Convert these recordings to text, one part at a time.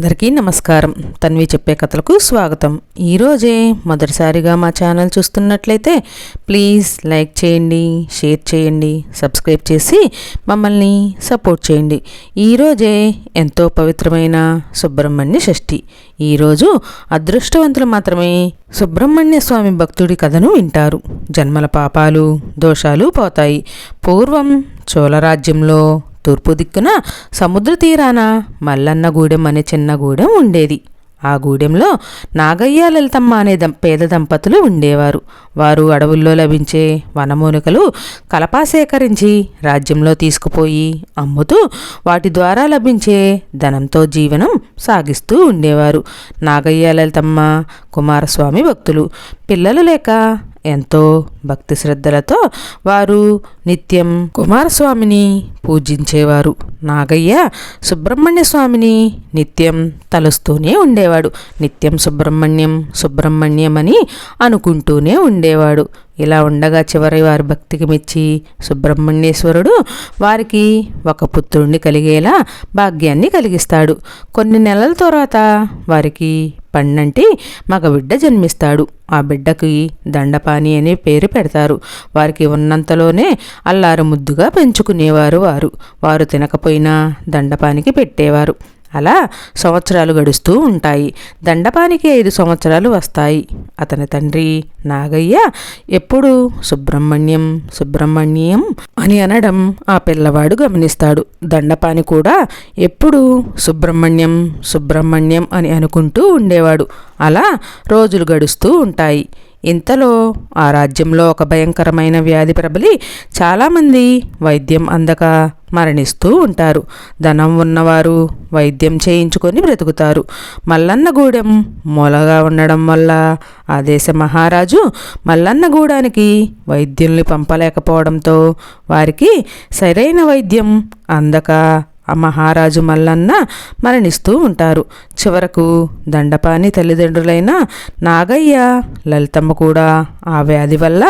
అందరికీ నమస్కారం. తన్వి చెప్పే కథలకు స్వాగతం. ఈరోజే మొదటిసారిగా మా ఛానల్ చూస్తున్నట్లయితే ప్లీజ్ లైక్ చేయండి షేర్ చేయండి సబ్స్క్రైబ్ చేసి మమ్మల్ని సపోర్ట్ చేయండి. ఈరోజే ఎంతో పవిత్రమైన సుబ్రహ్మణ్య షష్ఠి. ఈరోజు అదృష్టవంతులు మాత్రమే సుబ్రహ్మణ్య స్వామి భక్తుడి కథను వింటారు. జన్మల పాపాలు దోషాలు పోతాయి. పూర్వం చోళరాజ్యంలో తూర్పు దిక్కున సముద్ర తీరాన మల్లన్న గూడెం అనే చిన్న గూడెం ఉండేది. ఆ గూడెంలో నాగయ్య లలితమ్మ అనే దం పేద దంపతులు ఉండేవారు. వారు అడవుల్లో లభించే వనమూలికలు కలపా సేకరించి రాజ్యంలో తీసుకుపోయి అమ్ముతూ వాటి ద్వారా లభించే ధనంతో జీవనం సాగిస్తూ ఉండేవారు. నాగయ్య లలితమ్మ కుమారస్వామి భక్తులు. పిల్లలు లేక ఎంతో భక్తి శ్రద్ధలతో వారు నిత్యం కుమారస్వామిని పూజించేవారు. నాగయ్య సుబ్రహ్మణ్య స్వామిని నిత్యం తలుస్తూనే ఉండేవాడు. నిత్యం సుబ్రహ్మణ్యం సుబ్రహ్మణ్యం అని అనుకుంటూనే ఉండేవాడు. ఇలా ఉండగా చివరి వారి భక్తికి మెచ్చి సుబ్రహ్మణ్యేశ్వరుడు వారికి ఒక పుత్రుణ్ణి కలిగేలా భాగ్యాన్ని కలిగిస్తాడు. కొన్ని నెలల తర్వాత వారికి పన్నంటి మగబిడ్డ జన్మిస్తాడు. ఆ బిడ్డకి దండపాని అనే పేరు పెడతారు. వారికి ఉన్నంతలోనే అల్లారు ముద్దుగా పెంచుకునేవారు వారు. వారు తినకపోయినా దండపానికి పెట్టేవారు. అలా సంవత్సరాలు గడుస్తూ ఉంటాయి. దండపానికి ఐదు సంవత్సరాలు వస్తాయి. అతని తండ్రి నాగయ్య ఎప్పుడు? సుబ్రహ్మణ్యం సుబ్రహ్మణ్యం అని అనడం ఆ పిల్లవాడు గమనిస్తాడు. దండపాని కూడా ఎప్పుడు? సుబ్రహ్మణ్యం సుబ్రహ్మణ్యం అని అనుకుంటూ ఉండేవాడు. అలా రోజులు గడుస్తూ ఉంటాయి. ఇంతలో ఆ రాజ్యంలో ఒక భయంకరమైన వ్యాధి ప్రబలి చాలామంది వైద్యం అందక మరణిస్తూ ఉంటారు. ధనం ఉన్నవారు వైద్యం చేయించుకొని బ్రతుకుతారు. మల్లన్నగూడెం మూలగా ఉండడం వల్ల ఆ దేశ మహారాజు మల్లన్నగూడానికి వైద్యుల్ని పంపలేకపోవడంతో వారికి సరైన వైద్యం అందక ఆ మహారాజు మల్లన్న మరణిస్తూ ఉంటారు. చివరకు దండపాని తల్లిదండ్రులైన నాగయ్య లలితమ్మ కూడా ఆ వ్యాధి వల్ల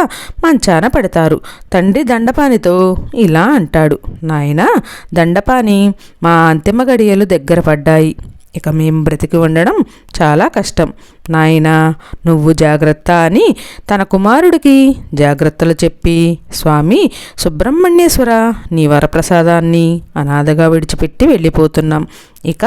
మంచాన పడతారు. తండ్రి దండపానితో ఇలా అంటాడు నాయనా దండపాని మా అంతిమ గడియలు దగ్గర పడ్డాయి. ఇక మేం బ్రతికి ఉండడం చాలా కష్టం. నాయనా నువ్వు జాగ్రత్త అని తన కుమారుడికి జాగ్రత్తలు చెప్పి స్వామి సుబ్రహ్మణ్యేశ్వర నీ వరప్రసాదాన్ని అనాథగా విడిచిపెట్టి వెళ్ళిపోతున్నాం. ఇక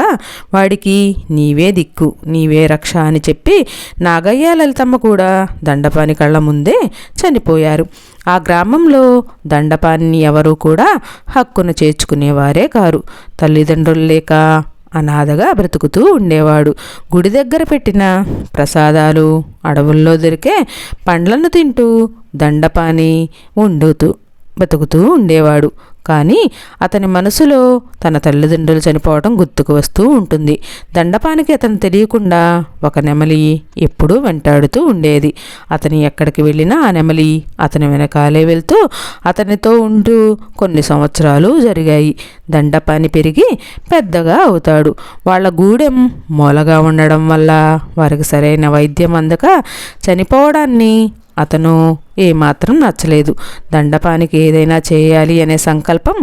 వాడికి నీవే దిక్కు నీవే రక్ష అని చెప్పి నాగయ్య లలితమ్మ కూడా దండపాని కళ్ళ ముందే చనిపోయారు. ఆ గ్రామంలో దండపాన్ని ఎవరూ కూడా హక్కును చేర్చుకునేవారే కారు. తల్లిదండ్రులు లేక అనాథగా బ్రతుకుతూ ఉండేవాడు. గుడి దగ్గర పెట్టిన ప్రసాదాలు అడవుల్లో దొరికే పండ్లను తింటూ దండపాని వండుతూ బతుకుతూ ఉండేవాడు. కానీ అతని మనసులో తన తల్లిదండ్రులు చనిపోవడం గుర్తుకు వస్తూ ఉంటుంది. దండపానికి అతను తెలియకుండా ఒక నెమలి ఎప్పుడూ వెంటాడుతూ ఉండేది. అతని ఎక్కడికి వెళ్ళినా ఆ నెమలి అతని వెనకాలే వెళ్తూ అతనితో ఉంటూ కొన్ని సంవత్సరాలు జరిగాయి. దండపాని పెరిగి పెద్దగా అవుతాడు. వాళ్ళ గూడెం మూలగా ఉండడం వల్ల వారికి సరైన వైద్యం అందక చనిపోవడాన్ని అతను ఏమాత్రం నచ్చలేదు. దండపానికి ఏదైనా చేయాలి అనే సంకల్పం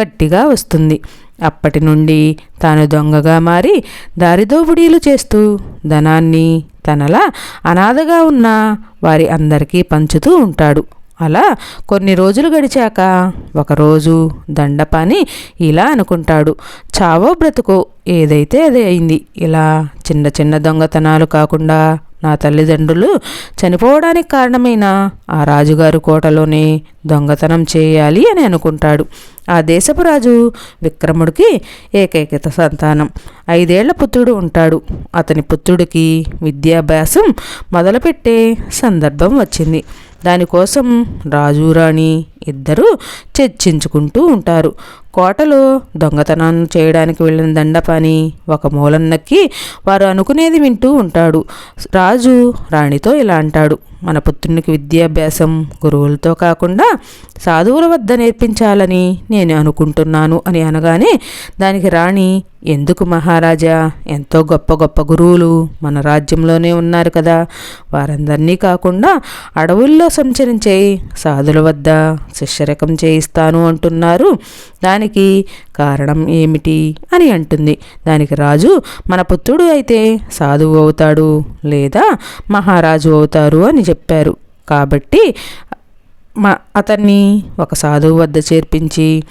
గట్టిగా వస్తుంది. అప్పటి నుండి తాను దొంగగా మారి దారిదోపిడీలు చేస్తూ ధనాన్ని తనలా అనాథగా ఉన్న వారి అందరికీ పంచుతూ ఉంటాడు. అలా కొన్ని రోజులు గడిచాక ఒకరోజు దండపాని ఇలా అనుకుంటాడు. చావో బ్రతుకో ఏదైతే అదే అయింది. ఇలా చిన్న చిన్న దొంగతనాలు కాకుండా నా తల్లిదండ్రులు చనిపోవడానికి కారణమైన ఆ రాజుగారు కోటలోనే దొంగతనం చేయాలి అని అనుకుంటాడు. ఆ దేశపు రాజు విక్రముడికి ఏకైకత సంతానం. ఐదేళ్ళ పుత్రుడు ఉంటాడు. అతని పుత్రుడికి విద్యాభ్యాసం మొదలుపెట్టే సందర్భం వచ్చింది. దానికోసం రాజు రాణి ఇద్దరూ చర్చించుకుంటూ ఉంటారు. కోటలో దొంగతనం చేయడానికి వెళ్ళిన దండపాని ఒక మూలం నక్కి వారు అనుకునేది వింటూ ఉంటాడు. రాజు రాణితో ఇలా అంటాడు మన పుత్రునికి విద్యాభ్యాసం గురువులతో కాకుండా సాధువుల వద్ద నేర్పించాలని నేను అనుకుంటున్నాను అని అనగానే దానికి రాణి ఎందుకు మహారాజా ఎంతో గొప్ప గొప్ప గురువులు మన రాజ్యంలోనే ఉన్నారు కదా. వారందరినీ కాకుండా అడవుల్లో సంచరించే సాధుల వద్ద శిష్యరకం చేయిస్తాను అంటున్నారు. దానికి దండపానికి కారణం ఏమిటి అని అంటుంది. దానికి రాజు మన పుత్రుడు అయితే సాధువు అవుతాడు లేదా మహారాజు అవుతారు అని చెప్పారు. కాబట్టి మా అతన్ని ఒక సాధువు వద్ద చేర్పించి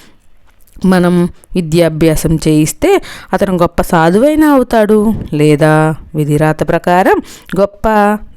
మనం విద్యాభ్యాసం చేయిస్తే అతను గొప్ప సాధువైనా అవుతాడు. లేదా విధిరాత ప్రకారం గొప్ప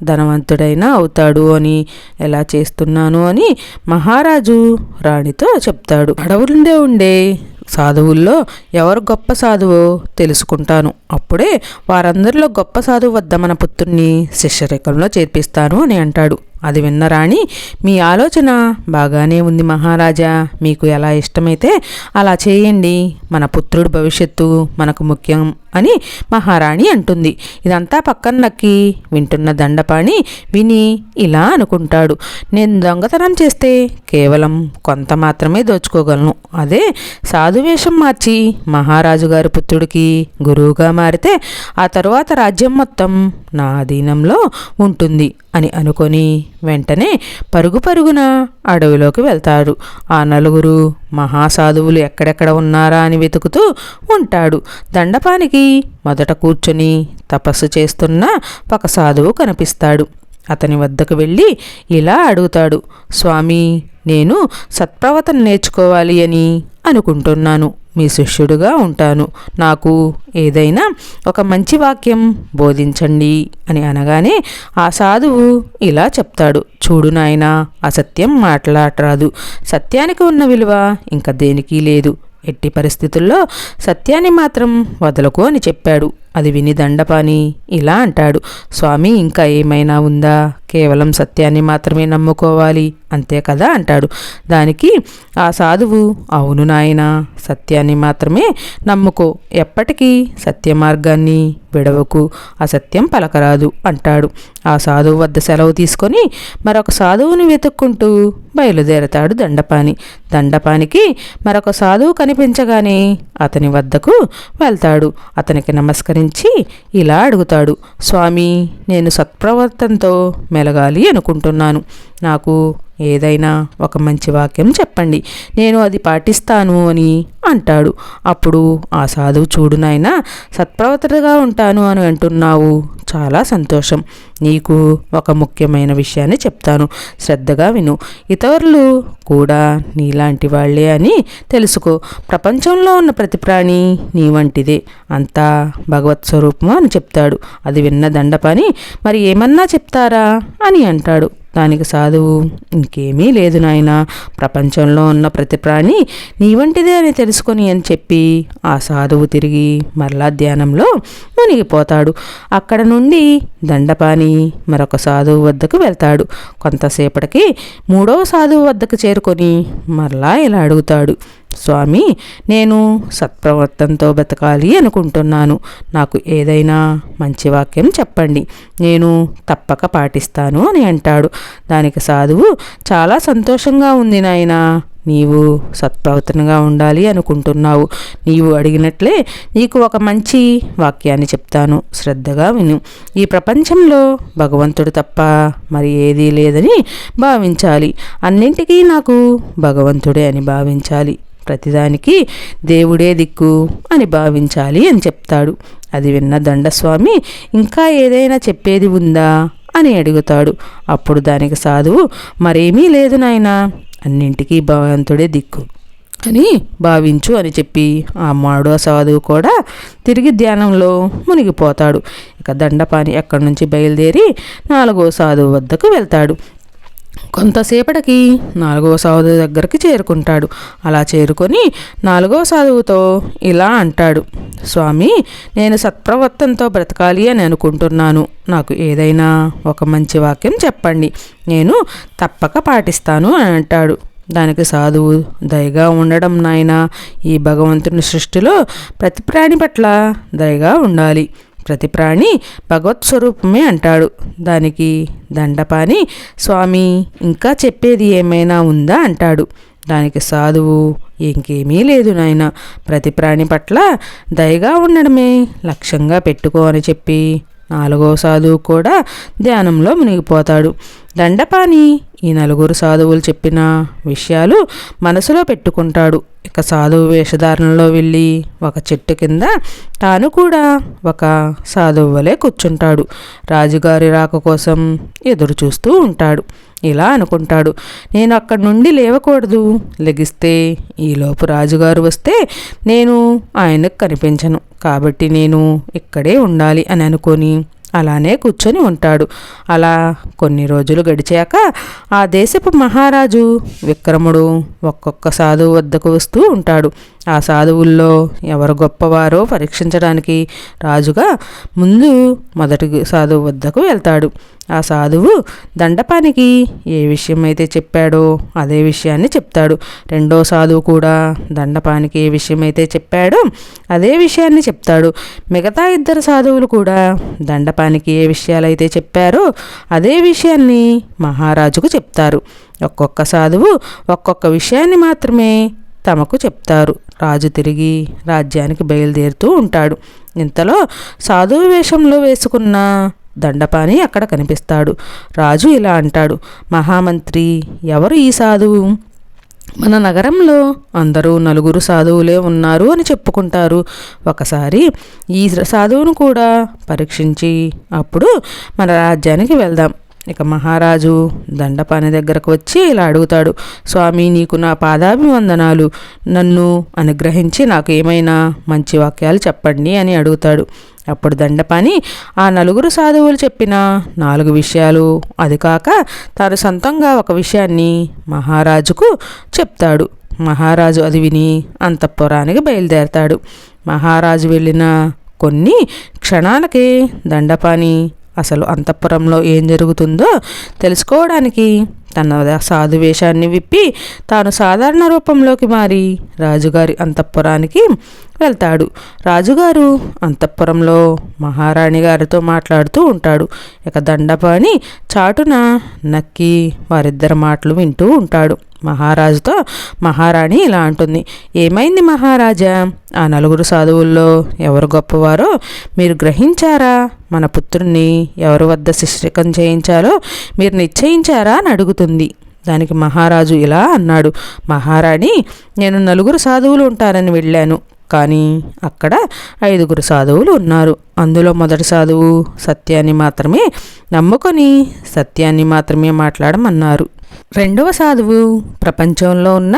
ధనవంతుడైనా అవుతాడు అని ఎలా చేస్తున్నాను అని మహారాజు రాణితో చెప్తాడు. అడవులుండే ఉండే సాధువుల్లో ఎవరు గొప్ప సాధువో తెలుసుకుంటాను. అప్పుడే వారందరిలో గొప్ప సాధువు వద్ద మన పుత్రుణ్ణి శిష్యరేఖంలో చేర్పిస్తాను అని అంటాడు. అది విన్న రాణి మీ ఆలోచన బాగానే ఉంది మహారాజా. మీకు ఎలా ఇష్టమైతే అలా చేయండి. మన పుత్రుడు భవిష్యత్తు మనకు ముఖ్యం. అని మహారాణి అంటుంది. ఇదంతా పక్కన నక్కి వింటున్న దండపాణి విని ఇలా అనుకుంటాడు. నేను దొంగతనం చేస్తే కేవలం కొంత మాత్రమే దోచుకోగలను. అదే సాధువేషం మార్చి మహారాజు గారి పుత్రుడికి గురువుగా మారితే ఆ తరువాత రాజ్యం మొత్తం నా అధీనంలో ఉంటుంది అని అనుకొని వెంటనే పరుగు పరుగున అడవిలోకి వెళ్తాడు ఆ నలుగురు మహాసాధువులు ఎక్కడెక్కడ ఉన్నారా అని వెతుకుతూ ఉంటాడు. దండపానికి మొదట కూర్చొని తపస్సు చేస్తున్న ఒక సాధువు కనిపిస్తాడు. అతని వద్దకు వెళ్ళి ఇలా అడుగుతాడు స్వామి నేను సత్ప్రవర్తన నేర్చుకోవాలి అని అనుకుంటున్నాను. మీ శిష్యుడుగా ఉంటాను. నాకు ఏదైనా ఒక మంచి వాక్యం బోధించండి అని అనగానే ఆ సాధువు ఇలా చెప్తాడు. చూడు నాయనా అసత్యం మాట్లాడరాదు. సత్యానికి ఉన్న విలువ ఇంకా దేనికి లేదు. ఎట్టి పరిస్థితుల్లో సత్యాన్ని మాత్రం వదలకు అని చెప్పాడు. అది విని దండపాని ఇలా అంటాడు స్వామి ఇంకా ఏమైనా ఉందా? కేవలం సత్యాన్ని మాత్రమే నమ్ముకోవాలి అంతే కదా? అంటాడు. దానికి ఆ సాధువు అవును నాయన సత్యాన్ని మాత్రమే నమ్ముకో ఎప్పటికీ సత్య మార్గాన్ని విడవకు అసత్యం పలకరాదు అంటాడు. ఆ సాధువు వద్ద సెలవు తీసుకొని మరొక సాధువుని వెతుక్కుంటూ బయలుదేరతాడు దండపాని దండపానికి మరొక సాధువు కనిపించగానే అతని వద్దకు వెళ్తాడు. అతనికి నమస్కరించి ఇలా అడుగుతాడు స్వామి నేను సత్ప్రవర్తనతో మెలగాలి అనుకుంటున్నాను. నాకు ఏదైనా ఒక మంచి వాక్యం చెప్పండి. నేను అది పాటిస్తాను అని అంటాడు. అప్పుడు ఆ సాధువు చూడు నాయనా సత్ప్రవర్తనగా ఉంటాను అని అంటున్నావు. చాలా సంతోషం. నీకు ఒక ముఖ్యమైన విషయాన్ని చెప్తాను. శ్రద్ధగా విను. ఇతరులు కూడా నీలాంటి వాళ్ళే అని తెలుసుకో. ప్రపంచంలో ఉన్న ప్రతి ప్రాణి నీ వంటిదే. అంతా భగవత్ స్వరూపము అని చెప్తాడు. అది విన్న దండపని మరి ఏమన్నా చెప్తారా? అని అంటాడు. దానికి సాధువు. ఇంకేమీ లేదు నాయన. ప్రపంచంలో ఉన్న ప్రతి ప్రాణి నీ వంటిదే అని తెలుసుకొని అని చెప్పి ఆ సాధువు తిరిగి మరలా ధ్యానంలో మునిగిపోతాడు. అక్కడ నుండి దండపాని మరొక సాధువు వద్దకు వెళ్తాడు. కొంతసేపటికి మూడవ సాధువు వద్దకు చేరుకొని మరలా ఇలా అడుగుతాడు. స్వామి నేను సత్ప్రవర్తనతో బతకాలి అనుకుంటున్నాను. నాకు ఏదైనా మంచి వాక్యం చెప్పండి. నేను తప్పక పాటిస్తాను అని అంటాడు. దానికి సాధువు చాలా సంతోషంగా ఉంది నాయనా నీవు సత్ప్రవర్తనగా ఉండాలి అనుకుంటున్నావు. నీవు అడిగినట్లే నీకు ఒక మంచి వాక్యాన్ని చెప్తాను. శ్రద్ధగా విను. ఈ ప్రపంచంలో భగవంతుడు తప్ప మరి ఏదీ లేదని భావించాలి. అన్నింటికీ నాకు భగవంతుడే అని భావించాలి. ప్రతిదానికి దేవుడే దిక్కు అని భావించాలి అని చెప్తాడు. అది విన్న దండస్వామి ఇంకా ఏదైనా చెప్పేది ఉందా? అని అడుగుతాడు. అప్పుడు దానికి సాధువు మరేమీ లేదు నాయనా అన్నింటికీ భగవంతుడే దిక్కు అని భావించు అని చెప్పి ఆ మాడో సాధువు కూడా తిరిగి ధ్యానంలో మునిగిపోతాడు. ఇక దండపాని అక్కడి నుంచి బయలుదేరి నాలుగో సాధువు వద్దకు వెళ్తాడు. కొంతసేపటికి నాలుగవ సాధువు దగ్గరికి చేరుకుంటాడు. అలా చేరుకొని నాలుగవ సాధువుతో ఇలా అంటాడు స్వామి నేను సత్ప్రవర్తనతో బ్రతకాలి అని అనుకుంటున్నాను. నాకు ఏదైనా ఒక మంచి వాక్యం చెప్పండి. నేను తప్పక పాటిస్తాను అని అంటాడు. దానికి సాధువు దయగా ఉండడం నాయన. ఈ భగవంతుని సృష్టిలో ప్రతి ప్రాణి పట్ల దయగా ఉండాలి. ప్రతి ప్రాణి భగవత్ స్వరూపమే అంటాడు. దానికి దండపాని స్వామి ఇంకా చెప్పేది ఏమైనా ఉందా? అంటాడు. దానికి సాధువు ఇంకేమీ లేదు నాయన ప్రతి ప్రాణి పట్ల దయగా ఉండడమే లక్ష్యంగా పెట్టుకో అని చెప్పి నాలుగో సాధువు కూడా ధ్యానంలో మునిగిపోతాడు. దండపాని ఈ నలుగురు సాధువులు చెప్పిన విషయాలు మనసులో పెట్టుకుంటాడు. ఇక సాధువు వేషధారణలో వెళ్ళి ఒక చెట్టు కింద తాను కూడా ఒక సాధువు వలె కూర్చుంటాడు. రాజుగారి రాక కోసం ఎదురు చూస్తూ ఉంటాడు. ఇలా అనుకుంటాడు నేను అక్కడి నుండి లేవకూడదు. లెగిస్తే ఈలోపు రాజుగారు వస్తే నేను ఆయనకు కనిపించను. కాబట్టి నేను ఇక్కడే ఉండాలి అని అనుకొని అలానే కూర్చొని ఉంటాడు. అలా కొన్ని రోజులు గడిచాక ఆ దేశపు మహారాజు విక్రముడు ఒక్కొక్క సాధువు వద్దకు వస్తూ ఉంటాడు. ఆ సాధువుల్లో ఎవరు గొప్పవారో పరీక్షించడానికి రాజుగా ముందు మొదటి సాధువు వద్దకు వెళ్తాడు. ఆ సాధువు దండపానికి ఏ విషయం అయితే చెప్పాడో అదే విషయాన్ని చెప్తాడు. రెండో సాధువు కూడా దండపానికి ఏ విషయం అయితే చెప్పాడో అదే విషయాన్ని చెప్తాడు. మిగతా ఇద్దరు సాధువులు కూడా దండపానికి ఏ విషయాలైతే చెప్పారో అదే విషయాన్ని మహారాజుకు చెప్తారు. ఒక్కొక్క సాధువు ఒక్కొక్క విషయాన్ని మాత్రమే తమకు చెప్తారు. రాజు తిరిగి రాజ్యానికి బయలుదేరుతూ ఉంటాడు. ఇంతలో సాధువు వేషంలో వేసుకున్న దండపాని అక్కడ కనిపిస్తాడు. రాజు ఇలా అంటాడు మహామంత్రి ఎవరు ఈ సాధువు మన నగరంలో అందరూ నలుగురు సాధువులే ఉన్నారు అని చెప్పుకుంటారు. ఒకసారి ఈ సాధువును కూడా పరీక్షించి అప్పుడు మన రాజ్యానికి వెళ్దాం. ఇక మహారాజు దండపాని దగ్గరకు వచ్చి ఇలా అడుగుతాడు స్వామి నీకు నా పాదాభివందనాలు. నన్ను అనుగ్రహించి నాకు ఏమైనా మంచి వాక్యాలు చెప్పండి అని అడుగుతాడు. అప్పుడు దండపాని ఆ నలుగురు సాధువులు చెప్పిన నాలుగు విషయాలు అది కాక తాను సొంతంగా ఒక విషయాన్ని మహారాజుకు చెప్తాడు. మహారాజు అది విని అంతఃపురానికి బయలుదేరతాడు. మహారాజు వెళ్ళిన కొన్ని క్షణాలకే దండపాని అసలు అంతఃపురంలో ఏం జరుగుతుందో తెలుసుకోవడానికి తన సాధు వేషాన్ని విప్పి తాను సాధారణ రూపంలోకి మారి రాజుగారి అంతఃపురానికి వెళ్తాడు. రాజుగారు అంతఃపురంలో మహారాణి గారితో మాట్లాడుతూ ఉంటాడు. ఇక దండపాని చాటున నక్కి వారిద్దరి మాటలు వింటూ ఉంటాడు. మహారాజుతో మహారాణి ఇలా అంటుంది. ఏమైంది మహారాజా? ఆ నలుగురు సాధువుల్లో ఎవరు గొప్పవారో మీరు గ్రహించారా? మన పుత్రుణ్ణి ఎవరి వద్ద శిష్యకం చేయించాలో మీరు నిశ్చయించారా అని అడుగుతుంది. దానికి మహారాజు ఇలా అన్నాడు. మహారాణి నేను నలుగురు సాధువులు ఉంటారని వెళ్ళాను. కానీ అక్కడ ఐదుగురు సాధువులు ఉన్నారు. అందులో మొదటి సాధువు సత్యాన్ని మాత్రమే నమ్ముకొని సత్యాన్ని మాత్రమే మాట్లాడమన్నారు. రెండవ సాధువు ప్రపంచంలో ఉన్న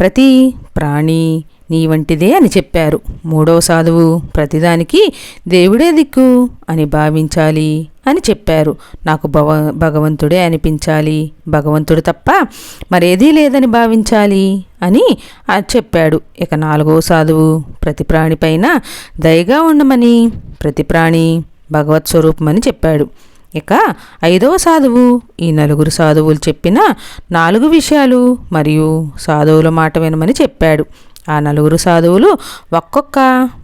ప్రతి ప్రాణి నీ వంటిదే అని చెప్పారు. మూడవ సాధువు ప్రతిదానికి దేవుడే దిక్కు అని భావించాలి అని చెప్పారు. నాకు భవ భగవంతుడే అనిపించాలి. భగవంతుడు తప్ప మరేదీ లేదని భావించాలి అని చెప్పాడు. ఇక నాలుగవ సాధువు ప్రతి ప్రాణిపైన దయగా ఉండమని ప్రతి ప్రాణి భగవత్ స్వరూపమని చెప్పాడు. ఇక ఐదవ సాధువు ఈ నలుగురు సాధువులు చెప్పిన నాలుగు విషయాలు మరియు సాధువుల మాట వినమని చెప్పాడు. ఆ నలుగురు సాధువులు ఒక్కొక్క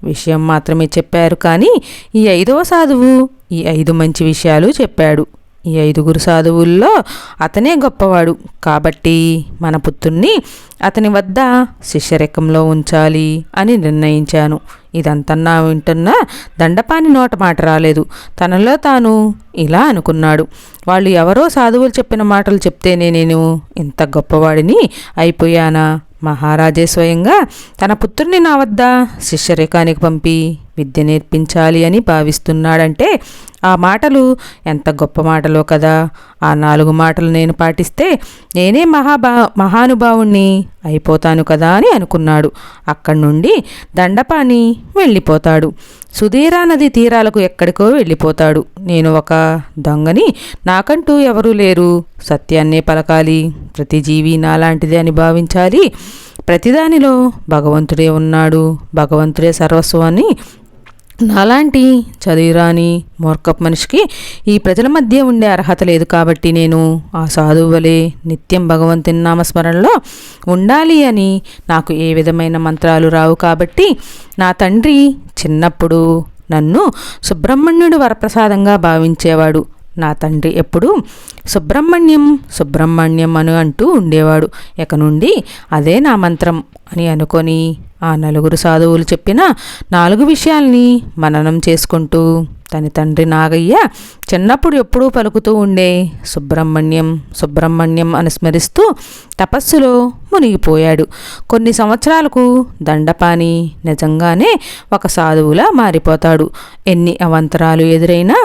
విషయం మాత్రమే చెప్పారు కానీ ఈ ఐదవ సాధువు ఈ ఐదు మంచి విషయాలు చెప్పాడు. ఈ ఐదుగురు సాధువుల్లో అతనే గొప్పవాడు. కాబట్టి మన పుత్రుణ్ణి అతని వద్ద శిష్యరకంలో ఉంచాలి అని నిర్ణయించాను. ఇదంతా నా వింటున్న దండపాని నోట మాట రాలేదు. తనలో తాను ఇలా అనుకున్నాడు. వాళ్ళు ఎవరో సాధువులు చెప్పిన మాటలు చెప్తేనే నేను ఇంత గొప్పవాడిని అయిపోయానా? మహారాజే స్వయంగా తన పుత్రుని నా వద్ద శిష్యరేఖానికి పంపి విద్య నేర్పించాలి అని భావిస్తున్నాడంటే ఆ మాటలు ఎంత గొప్ప మాటలో కదా. ఆ నాలుగు మాటలు నేను పాటిస్తే నేనే మహాబా మహానుభావుణ్ణి అయిపోతాను కదా అని అనుకున్నాడు. అక్కడి నుండి దండపాని వెళ్ళిపోతాడు. సుధీరా నది తీరాలకు ఎక్కడికో వెళ్ళిపోతాడు. నేను ఒక దొంగని. నాకంటూ ఎవరూ లేరు. సత్యాన్నే పలకాలి. ప్రతి జీవి నాలాంటిదే అని భావించాలి. ప్రతిదానిలో భగవంతుడే ఉన్నాడు. భగవంతుడే సర్వస్వాన్ని. నాలాంటి చదివిరాని మూర్ఖపు మనిషికి ఈ ప్రజల మధ్య ఉండే అర్హత లేదు కాబట్టి నేను ఆ సాధువు వలె నిత్యం భగవంతుని నామస్మరణలో ఉండాలి అని నాకు ఏ విధమైన మంత్రాలు రావు కాబట్టి నా తండ్రి చిన్నప్పుడు నన్ను సుబ్రహ్మణ్యుడు వరప్రసాదంగా భావించేవాడు. నా తండ్రి ఎప్పుడు సుబ్రహ్మణ్యం సుబ్రహ్మణ్యం అని అంటూ ఉండేవాడు. ఇక నుండి అదే నా మంత్రం అని అనుకొని ఆ నలుగురు సాధువులు చెప్పిన నాలుగు విషయాల్ని మననం చేసుకుంటూ తన తండ్రి నాగయ్య చిన్నప్పుడు ఎప్పుడూ పలుకుతూ ఉండే సుబ్రహ్మణ్యం సుబ్రహ్మణ్యం అని స్మరిస్తూ తపస్సులో మునిగిపోయాడు. కొన్ని సంవత్సరాలకు దండపాని నిజంగానే ఒక సాధువులా మారిపోతాడు. ఎన్ని అవంతరాలు ఎదురైనా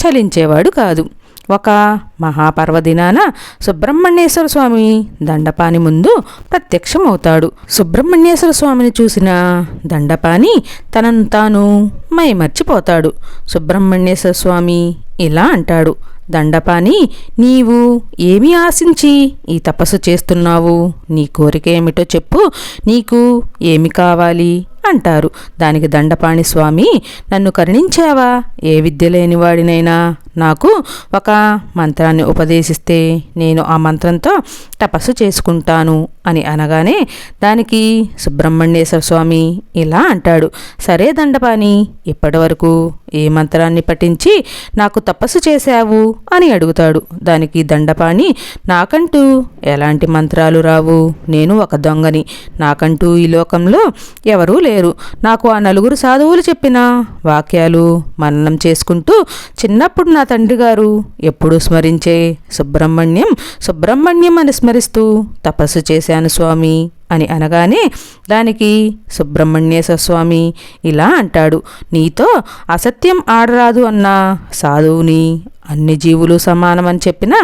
చలించేవాడు కాదు. ఒక మహాపర్వదినాన సుబ్రహ్మణ్యేశ్వర స్వామి దండపాని ముందు ప్రత్యక్షమవుతాడు. సుబ్రహ్మణ్యేశ్వర స్వామిని చూసిన దండపాని తనను తాను మైమర్చిపోతాడు. సుబ్రహ్మణ్యేశ్వర స్వామి ఇలా అంటాడు దండపాని నీవు ఏమి ఆశించి ఈ తపస్సు చేస్తున్నావు? నీ కోరిక ఏమిటో చెప్పు నీకు ఏమి కావాలి? అంటారు. దానికి దండపాణి స్వామి నన్ను కరుణించావా? ఏ విద్య లేనివాడినైనా నాకు ఒక మంత్రాన్ని ఉపదేశిస్తే నేను ఆ మంత్రంతో తపస్సు చేసుకుంటాను అని అనగానే దానికి సుబ్రహ్మణ్యేశ్వర స్వామి ఇలా అంటాడు సరే దండపాని ఇప్పటివరకు ఏ మంత్రాన్ని పఠించి నాకు తపస్సు చేశావు? అని అడుగుతాడు. దానికి దండపాణి నాకంటూ ఎలాంటి మంత్రాలు రావు? నేను ఒక దొంగని. నాకంటూ ఈ లోకంలో ఎవరూ లేరు. నాకు ఆ నలుగురు సాధువులు చెప్పిన వాక్యాలు మననం చేసుకుంటూ చిన్నప్పుడు నా తండ్రి గారు ఎప్పుడూ స్మరించే సుబ్రహ్మణ్యం. సుబ్రహ్మణ్యం అని స్మరిస్తూ తపస్సు చేశాను స్వామి అని అనగానే దానికి సుబ్రహ్మణ్యేశ్వర స్వామి ఇలా అంటాడు నీతో అసత్యం ఆడరాదు అన్న సాధువుని అన్ని జీవులు సమానమని చెప్పిన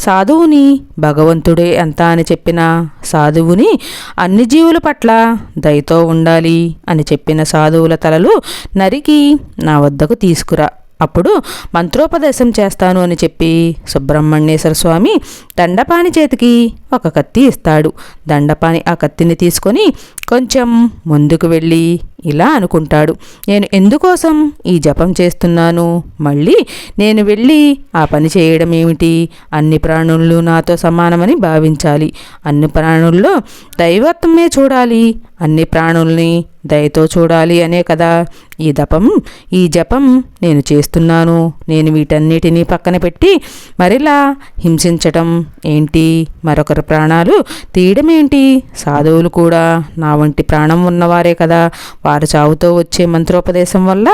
సాధువుని భగవంతుడే ఎంత అని చెప్పిన సాధువుని అన్ని జీవుల పట్ల దయతో ఉండాలి అని చెప్పిన సాధువుల తలలు నరికి నా వద్దకు తీసుకురా. అప్పుడు మంత్రోపదేశం చేస్తాను అని చెప్పి సుబ్రహ్మణ్యేశ్వర స్వామి దండపాని చేతికి ఒక కత్తి ఇస్తాడు. దండపాని ఆ కత్తిని తీసుకొని కొంచెం ముందుకు వెళ్ళి ఇలా అనుకుంటాడు. నేను ఎందుకోసం ఈ జపం చేస్తున్నాను? మళ్ళీ నేను వెళ్ళి ఆ పని చేయడం ఏమిటి? అన్ని ప్రాణులు నాతో సమానమని భావించాలి. అన్ని ప్రాణుల్లో దైవత్వమే చూడాలి. అన్ని ప్రాణుల్ని దయతో చూడాలి అనే కదా. ఈ దపం ఈ జపం నేను చేస్తున్నాను. నేను వీటన్నిటినీ పక్కన పెట్టి మరిలా హింసించటం ఏంటి? మరొకరి ప్రాణాలు తీయడం ఏంటి? సాధువులు కూడా నా వంటి ప్రాణం ఉన్నవారే కదా. వారి చావుతో వచ్చే మంత్రోపదేశం వల్ల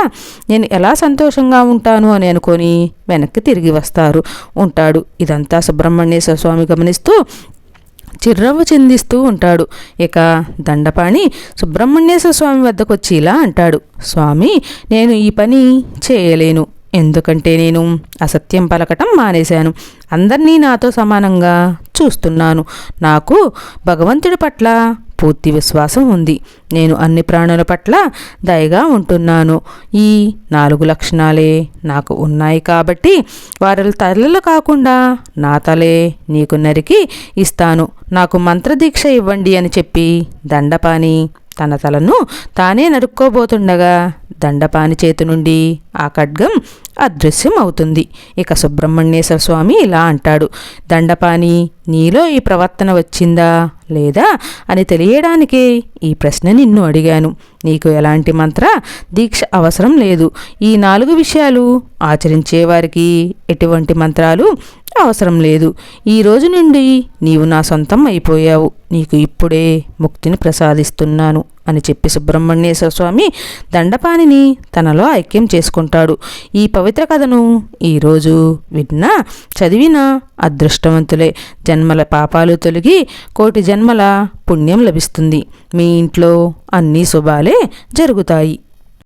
నేను ఎలా సంతోషంగా ఉంటాను అని అనుకొని వెనక్కి తిరిగి వస్తారు. ఉంటాడు. ఇదంతా సుబ్రహ్మణ్యేశ్వర స్వామి గమనిస్తూ చిర్రవ్వ చెందిస్తూ ఉంటాడు. ఇక దండపాణి సుబ్రహ్మణ్యేశ్వర స్వామి వద్దకు వచ్చి ఇలా అంటాడు. స్వామి నేను ఈ పని చేయలేను. ఎందుకంటే నేను అసత్యం పలకటం మానేశాను. అందరినీ నాతో సమానంగా చూస్తున్నాను. నాకు భగవంతుడి పట్ల పూర్తి విశ్వాసం ఉంది. నేను అన్ని ప్రాణుల పట్ల దయగా ఉంటున్నాను. ఈ నాలుగు లక్షణాలే నాకు ఉన్నాయి కాబట్టి వారి తలలు కాకుండా నా తలే నీకు నరికి ఇస్తాను. నాకు మంత్రదీక్ష ఇవ్వండి అని చెప్పి దండపాని తన తలను తానే నరుక్కోబోతుండగా దండపాని చేతి నుండి ఆ ఖడ్గం అదృశ్యం అవుతుంది ఇక సుబ్రహ్మణ్యేశ్వర స్వామి ఇలా అంటాడు దండపాని నీలో ఈ ప్రవర్తన వచ్చిందా లేదా అని తెలియడానికే ఈ ప్రశ్న నిన్ను అడిగాను. నీకు ఎలాంటి మంత్ర దీక్ష అవసరం లేదు. ఈ నాలుగు విషయాలు ఆచరించే వారికి ఎటువంటి మంత్రాలు అవసరం లేదు. ఈ రోజు నుండి నీవు నా సొంతం అయిపోయావు. నీకు ఇప్పుడే ముక్తిని ప్రసాదిస్తున్నాను అని చెప్పి సుబ్రహ్మణ్యేశ్వర స్వామి దండపాణిని తనలో ఐక్యం చేసుకుంటాడు. ఈ పవిత్ర కథను ఈరోజు విన్నా చదివిన అదృష్టవంతులే. జన్మల పాపాలు తొలగి కోటి జన్మల పుణ్యం లభిస్తుంది. మీ ఇంట్లో అన్ని శుభాలే జరుగుతాయి.